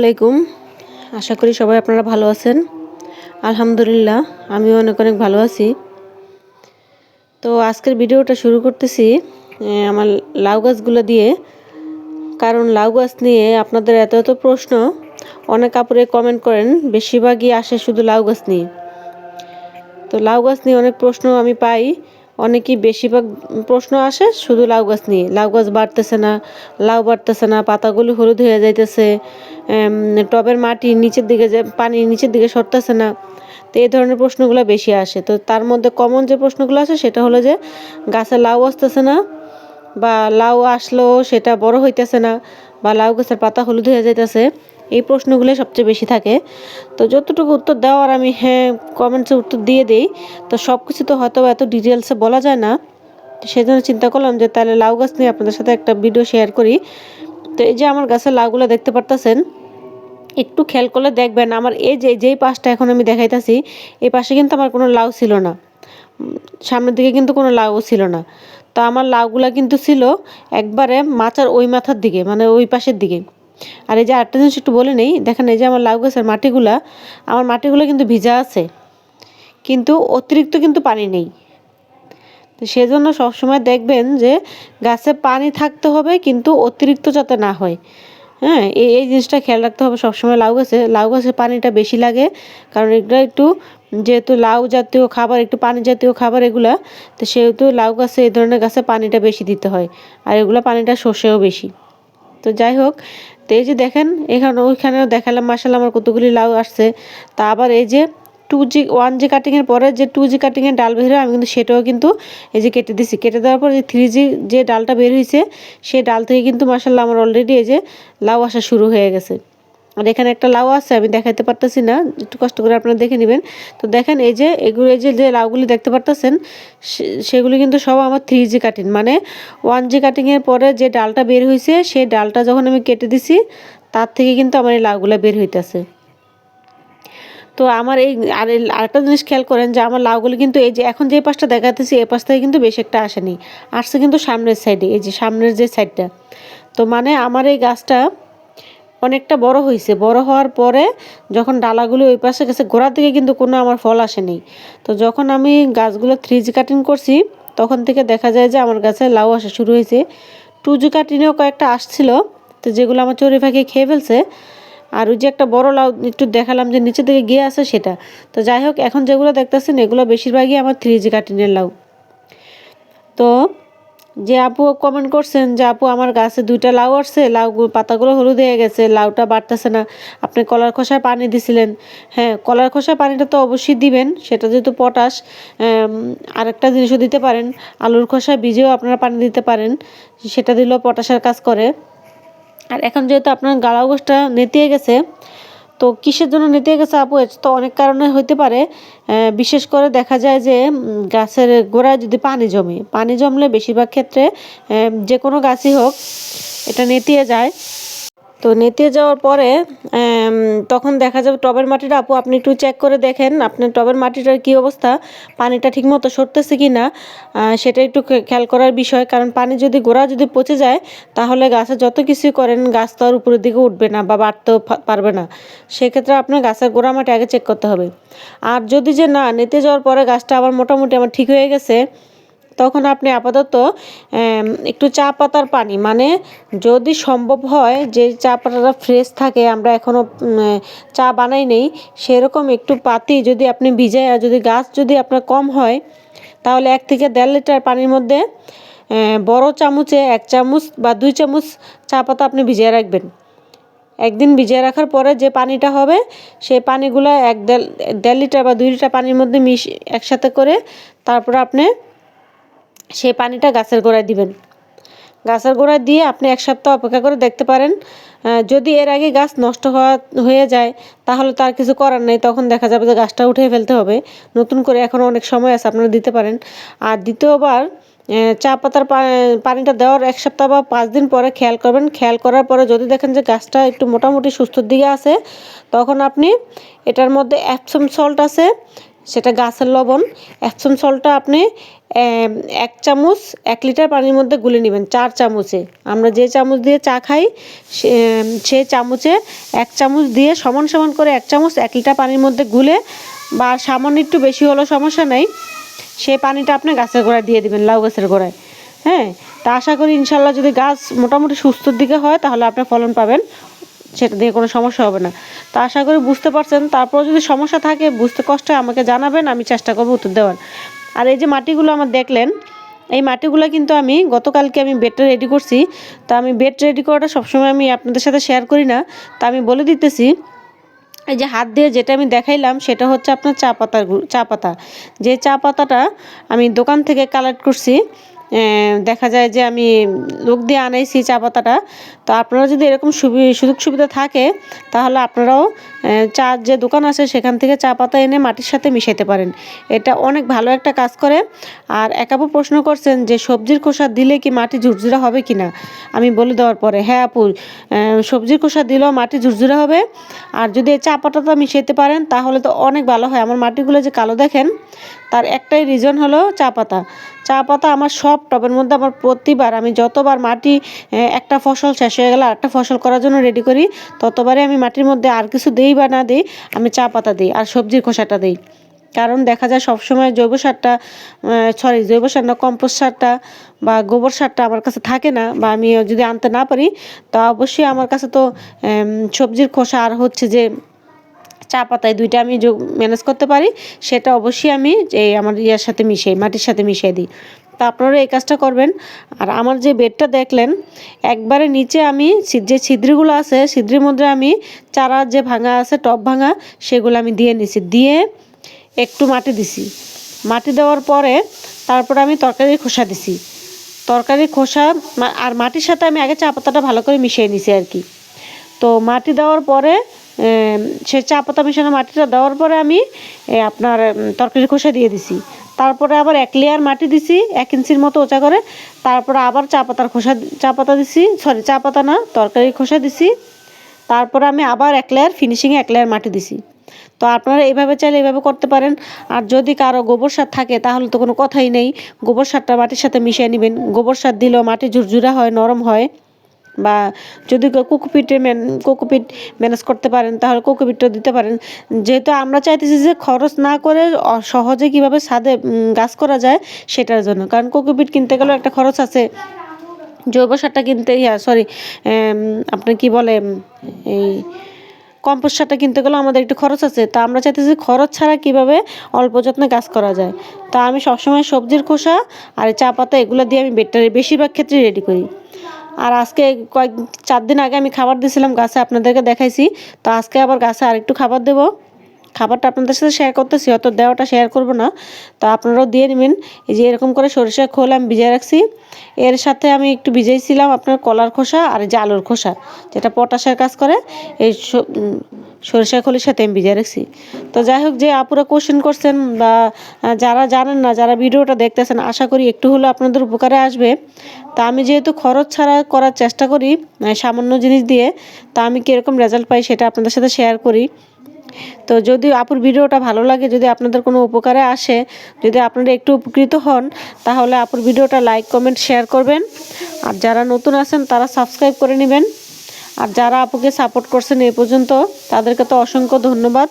আলাইকুম। আশা করি সবাই আপনারা ভালো আছেন। আলহামদুলিল্লাহ, আমিও অনেক অনেক ভালো আছি। তো আজকের ভিডিওটা শুরু করতেছি আমার লাউ গাছগুলো দিয়ে। কারণ লাউ গাছ নিয়ে আপনাদের এত এত প্রশ্ন, অনেক কাপড়ে কমেন্ট করেন, বেশিরভাগই আসে শুধু লাউ গাছ নিয়ে। তো লাউ গাছ নিয়ে অনেক প্রশ্ন আমি পাই অনেকই বেশিরভাগ প্রশ্ন আসে, শুধু লাউ গাছ নিয়ে। লাউ গাছ বাড়তেছে না, লাউ বাড়তেছে না, পাতাগুলো হলুদ হয়ে যাইতেছে টবের মাটি নিচের দিকে যে, পানি নিচের দিকে সরতেছে না, তো এই ধরনের প্রশ্নগুলো বেশি আসে। তো তার মধ্যে কমন যে প্রশ্নগুলো আসে, সেটা হলো যে, গাছে লাউ আসতেছে না বা লাউ আসলেও সেটা বড় হইতেছে না বা লাউ গাছের পাতা হলুদ হয়ে যাইতেছে এই প্রশ্নগুলো সবচেয়ে বেশি থাকে। তো যতটুকু উত্তর দেওয়ার আমি হ্যাঁ কমেন্টসে উত্তর দিয়ে দিই। তো সব কিছু তো হয়তো এত ডিটেলসে বলা যায় না। সেই জন্য চিন্তা করলাম যে তাহলে লাউ গাছ নিয়ে আপনাদের সাথে একটা ভিডিও শেয়ার করি। তো এই যে আমার গাছের লাউগুলো দেখতে পারতেছেন, একটু খেয়াল করলে দেখবেন আমার এই যে, যেই পাশটা এখন আমি দেখাইতেছি, এই পাশে কিন্তু আমার কোনো লাউ ছিল না। সামনের দিকে কিন্তু কোনো লাউ ছিল না। তো আমার লাউগুলা কিন্তু ছিল একবারে মাচার ওই মাথার দিকে মানে ওই পাশের দিকে। আর এই যে আরেকটা জিনিস একটু বলে নেই, দেখেন এই যে আমার লাউ গাছের মাটিগুলা, আমার মাটিগুলো কিন্তু ভিজা আছে, কিন্তু অতিরিক্ত কিন্তু পানি নেই। তো সেজন্য সবসময় দেখবেন যে গাছে পানি থাকতে হবে, কিন্তু অতিরিক্ত যাতে না হয়। হ্যাঁ এই এই জিনিসটা খেয়াল রাখতে হবে সবসময় লাউ গাছে লাউ গাছে পানিটা বেশি লাগে, কারণ এগুলো একটু যেহেতু লাউ জাতীয় খাবার, একটু পানি জাতীয় খাবার এগুলা, তো সেহেতু লাউ গাছে, এই ধরনের গাছে পানিটা বেশি দিতে হয়, আর এগুলো পানিটা শোষেও বেশি। তো যাই হোক, তো এই যে দেখেন, এখানে ওইখানেও দেখালাম মাসাল আমার কতগুলি লাউ আসছে। তা আবার এই যে টু জি ওয়ান জি কাটিংয়ের পরে যে টু জি কাটিংয়ের ডাল বের হয়, আমি কিন্তু সেটাও কিন্তু এই যে কেটে দিছি। কেটে দেওয়ার পর যে থ্রি জি যে ডালটা বের হয়েছে সেই ডাল থেকে কিন্তু মাসাল্লাহ আমার অলরেডি এই যে লাউ আসা শুরু হয়ে গেছে। আর এখানে একটা লাউ আছে, আমি দেখাতে পারতেছি না, একটু কষ্ট করে আপনারা দেখে নেবেন। তো দেখেন এই যে, এগুলো এই যে যে লাউগুলি দেখতে পারতেছেন সেগুলি কিন্তু সব আমার থ্রি জি কাটিং মানে ওয়ান জি কাটিংয়ের পরে যে ডালটা বের হয়েছে সেই ডালটা যখন আমি কেটে দিছি, তার থেকে কিন্তু আমার এই লাউগুলো বের হইতেছে। তো আমার এই, আর আরেকটা জিনিস খেয়াল করেন যে, আমার লাউগুলি কিন্তু এই যে, এখন যে পাশটা দেখাতেছি এই পাশ থেকে কিন্তু বেশ একটা আসেনি। আসছে কিন্তু সামনের সাইডে এই যে সামনের যে সাইডটা তো মানে আমার এই গাছটা অনেকটা বড় হয়েছে বড় হওয়ার পরে যখন ডালাগুলো ওই পাশে গেছে গোড়ার দিকে কিন্তু কোনো আমার ফল আসেনি তো যখন আমি গাছগুলো থ্রি জি কাটিং করছি, তখন থেকে দেখা যায় যে আমার গাছে লাউ আসা শুরু হয়েছে টু জি কাটিংয়েও কয়েকটা আসছিল, তো যেগুলো আমার চড়ি ফাঁকি খেয়ে ফেলছে। আর ওই যে একটা বড় লাউ একটু দেখালাম যে নিচের দিকে গিয়ে আছে সেটা। তো যাই হোক, এখন যেগুলো দেখতেছেন, এগুলো বেশিরভাগই আমার থ্রি জি কাটিংয়ের লাউ। তো যে আপু কমেন্ট করছেন যে, আপু, আমার গাছে দুইটা লাউ আসছে, লাউ পাতাগুলো হলুদ হয়ে গেছে, লাউটা বাড়তেছে না। আপনি কলার খোসায় পানি দিছিলেন। হ্যাঁ কলার খোসায় পানিটা তো অবশ্যই দিবেন, সেটা যেহেতু পটাশ আরেকটা জিনিসও দিতে পারেন। আলুর খোসায় বীজেও আপনারা পানি দিতে পারেন, সেটা দিলেও পটাশের কাজ করে। আর এখন যেহেতু আপনার গালাও গোষ্ঠটা নেতিয়ে গেছে তো কিসের জন্য নেতিয়ে গেছে আপু? তো অনেক কারণে হইতে পারে। বিশেষ করে দেখা যায় যে গাছের গোড়ায় যদি পানি জমে, পানি জমলে বেশিরভাগ ক্ষেত্রে যে কোনো গাছই হোক, এটা নেতিয়ে যায়। তো নেতিয়ে যাওয়ার পরে তখন দেখা যাবে টবের মাটিটা আপু, আপনি একটু চেক করে দেখেন, আপনার টবের মাটিটার কি অবস্থা, পানিটা ঠিকমতো সরতেছে কি না সেটা একটু খেয়াল করার বিষয়, কারণ পানি যদি গোড়া যদি পচে যায়, তাহলে গাছে যত কিছুই করেন, গাছ তো আর উপরের দিকে উঠবে না বা বাড়তেও পারবে না। সেক্ষেত্রে আপনার গাছের গোড়া মাটি আগে চেক করতে হবে। আর যদি যে না নেতে যাওয়ার পরে গাছটা আবার মোটামুটি আমার ঠিক হয়ে গেছে তখন আপনি আপাতত একটু চা পাতার পানি মানে যদি সম্ভব হয় যে চা পাতাটা ফ্রেশ থাকে, আমরা এখনও চা বানাই নেই, সেরকম একটু পাতি যদি আপনি ভিজায় যদি গাছ যদি আপনার কম হয়, তাহলে এক থেকে দেড় লিটার পানির মধ্যে বড় চামচে এক চামচ বা দুই চামচ চা পাতা আপনি ভিজিয়ে রাখবেন। একদিন ভিজিয়ে রাখার পরে যে পানিটা হবে, সেই পানিগুলো এক দেড় দেড় লিটার বা দুই লিটার পানির মধ্যে মিশ, একসাথে করে তারপরে আপনি সেই পানিটা গাছের গোড়ায় দিবেন। গাছের গোড়ায় দিয়ে আপনি এক সপ্তাহ অপেক্ষা করে দেখতে পারেন যদি এর আগে গাছ নষ্ট হওয়া, হয়ে যায়, তাহলে তার কিছু করার নেই, তখন দেখা যাবে যে গাছটা উঠে ফেলতে হবে। নতুন করে এখনও অনেক সময় আছে, আপনারা দিতে পারেন। আর দ্বিতীয়বার চা পাতার পানিটা দেওয়ার এক সপ্তাহ বা পাঁচ দিন পরে খেয়াল করবেন। খেয়াল করার পরে যদি দেখেন যে গাছটা একটু মোটামুটি সুস্থর দিকে আছে, তখন আপনি এটার মধ্যে অ্যাপসম সল্ট আছে সেটা গাছের লবণ অ্যাপসম সল্টটা আপনি এক চামচ, এক লিটার পানির মধ্যে গুলে নেবেন, চার চামচে। আমরা যে চামচ দিয়ে চা খাই, সে- চামচে এক চামচ দিয়ে সমান সমান করে এক চামচ, এক লিটার পানির মধ্যে গুলে বা সামান্য একটু বেশি হলেও সমস্যা নেই সেই পানিটা আপনি গাছের গোড়ায় দিয়ে দিবেন, লাউ গাছের গোড়ায়। হ্যাঁ? তা আশা করি ইনশাল্লাহ যদি গাছ মোটামুটি সুস্থর দিকে হয়, তাহলে আপনি ফলন পাবেন। সেটা দিয়ে কোনো সমস্যা হবে না। তো আশা করি বুঝতে পারছেন। তারপর যদি সমস্যা থাকে, বুঝতে কষ্ট আমাকে জানাবেন, আমি চেষ্টা করব উত্তর দেওয়ার। আর এই যে মাটিগুলো আমার দেখলেন, এই মাটিগুলো কিন্তু আমি গতকালকে আমি বেডটা রেডি করছি। তা আমি বেড রেডি করাটা সবসময় আমি আপনাদের সাথে শেয়ার করি না। তা আমি বলে দিতেছি, এই যে হাত দিয়ে যেটা আমি দেখাইলাম, সেটা হচ্ছে আপনার চা পাতার চা পাতা। যে চা পাতাটা আমি দোকান থেকে কালেক্ট করছি দেখা যায় যে আমি লোক দিয়ে আনাইছি চা পাতাটা। তো আপনারা যদি এরকম সুযোগ সুবিধা থাকে, তাহলে আপনারাও চা যে দোকান আছে সেখান থেকে চা পাতা এনে মাটির সাথে মিশাইতে পারেন। এটা অনেক ভালো একটা কাজ করে। আর এক আপু প্রশ্ন করছেন যে, সবজির খোসা দিলে কি মাটি ঝুরঝুরা হবে কি না আমি বলে দেওয়ার পরে হ্যাঁ আপু সবজির খোসা দিলেও মাটি ঝুরঝুরা হবে। আর যদি চা পাতাটা মিশাইতে পারেন, তাহলে তো অনেক ভালো হয়। আমার মাটিগুলো যে কালো দেখেন, তার একটাই রিজন হলো চা পাতা। চা পাতা আমার সব টবের মধ্যে আমার প্রতিবার আমি যতবার মাটি একটা ফসল শেষ হয়ে গেলে একটা ফসল করার জন্য রেডি করি, ততবারই আমি মাটির মধ্যে আর কিছু দিই বা না দিই, আমি চা পাতা দিই আর সবজির খোসাটা দিই। কারণ দেখা যায় সবসময় জৈব সারটা সরি জৈব সার না কম্পোস্ট সারটা বা গোবর সারটা আমার কাছে থাকে না বা আমি যদি আনতে না পারি, তা অবশ্যই আমার কাছে তো সবজির খোসা আর হচ্ছে যে চা পাতায় দুইটা আমি ম্যানেজ করতে পারি, সেটা অবশ্যই আমি এই আমার ইয়ার সাথে মিশিয়ে, মাটির সাথে মিশিয়ে দিই। তা আপনারা এই কাজটা করবেন। আর আমার যে বেডটা দেখলেন, একবারে নিচে আমি যে ছিদ্রিগুলো আছে, ছিদ্রের মধ্যে আমি চারা যে ভাঙা আছে টপ ভাঙা, সেগুলো আমি দিয়ে নিছি। দিয়ে একটু মাটি দিছি। মাটি দেওয়ার পরে তারপরে আমি তরকারির খোসা দিছি। তরকারির খোসা আর মাটির সাথে আমি আগে চা পাতাটা ভালো করে মিশিয়ে নিছি আর কি। তো মাটি দেওয়ার পরে সে চা পাতা মেশানো মাটিটা দেওয়ার পরে আমি আপনার তরকারি খোসা দিয়ে দিছি। তারপরে আবার এক লেয়ার মাটি দিছি, এক ইঞ্চির মতো ওচা করে। তারপরে আবার চা পাতার খোসা, চা পাতা দিছি সরি চা পাতা না তরকারির খোসা দিছি। তারপরে আমি আবার এক লেয়ার ফিনিশিংয়ে এক লেয়ার মাটি দিছি। তো আপনারা এইভাবে চাইলে এইভাবে করতে পারেন। আর যদি কারও গোবর সার থাকে, তাহলে তো কোনো কথাই নেই। গোবর সারটা মাটির সাথে মিশিয়ে নেবেন। গোবর সার দিলেও মাটি ঝুরঝুরা হয়, নরম হয়। বা যদি কোকোপিটে ম্যান, কোকোপিট ম্যানেজ করতে পারেন, তাহলে কোকোপিটটা দিতে পারেন। যেহেতু আমরা চাইতেছি যে খরচ না করে সহজে কীভাবে ছাদে গাছ করা যায় সেটার জন্য। কারণ কোকোপিট কিনতে গেলেও একটা খরচ আছে। জৈব সারটা কিনতে ইয়া সরি আপনি কি বলে এই কম্পোস্ট সারটা কিনতে গেলেও আমাদের একটু খরচ আছে। তা আমরা চাইতেছি খরচ ছাড়া কীভাবে অল্প যত্নে গাছ করা যায়। তা আমি সবসময় সবজির খোসা আর চা পাতা এগুলো দিয়ে আমি বেটার, বেশিরভাগ ক্ষেত্রে রেডি করি। আর আজকে কয়েক চার দিন আগে আমি খাবার দিয়েছিলাম, গাছে আপনাদেরকে দেখাইছি। তো আজকে আবার গাছে আরেকটু খাবার দেবো। খাবারটা আপনাদের সাথে শেয়ার করতেছি অত দেওয়াটা শেয়ার করব না। তো আপনারাও দিয়ে নেবেন। এই যে এরকম করে সরিষার খোল আমি ভিজিয়ে রাখছি। এর সাথে আমি একটু ভিজাইছিলাম আপনার কলার খোসা আর যে আলুর খোসা যেটা পটাশের কাজ করে। এই স- উম, খোলের সাথে আমি ভিজিয়ে রাখছি। তো যাই হোক যে আপুরা কোশ্চেন করছেন বা যারা জানেন না যারা ভিডিওটা দেখতেছেন আশা করি একটু হলেও আপনাদের উপকারে আসবে। তা আমি যেহেতু খরচ ছাড়া করার চেষ্টা করি সামান্য জিনিস দিয়ে তা আমি কীরকম রেজাল্ট পাই সেটা আপনাদের সাথে শেয়ার করি। তো যদি আপুর ভিডিওটা ভালো লাগে, যদি আপনাদের কোনো উপকারে আসে, যদি আপনারা একটু উপকৃত হন, তাহলে আপুর ভিডিওটা লাইক, কমেন্ট, শেয়ার করবেন। আর যারা নতুন আছেন, তারা সাবস্ক্রাইব করে নেবেন। আর যারা আপুকে সাপোর্ট করছেন এ পর্যন্ত, তাদেরকে তো অসংখ্য ধন্যবাদ।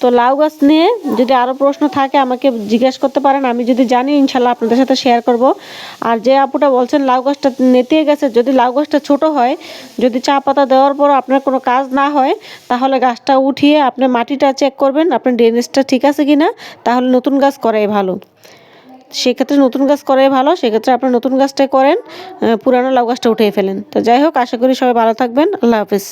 তো লাউ গাছ নিয়ে যদি আরও প্রশ্ন থাকে, আমাকে জিজ্ঞেস করতে পারেন। আমি যদি জানি, ইনশাল্লাহ আপনাদের সাথে শেয়ার করব। আর যে আপুটা বলছেন, লাউ গাছটা নেতিয়ে গেছে। যদি লাউ গাছটা ছোট হয়, যদি চা পাতা দেওয়ার পর আপনার কোনো কাজ না হয়, তাহলে গাছটা উঠিয়ে আপনি মাটিটা চেক করবেন, আপনার ড্রেনেজটা ঠিক আছে কি না তাহলে নতুন গাছ করাই ভালো। সেক্ষেত্রে নতুন গাছ করাই ভালো। সেক্ষেত্রে আপনি নতুন গাছটাই করেন পুরানো লাউ গাছটা উঠিয়ে ফেলেন। তো যাই হোক, আশা করি সবাই ভালো থাকবেন। আল্লাহ হাফিজ।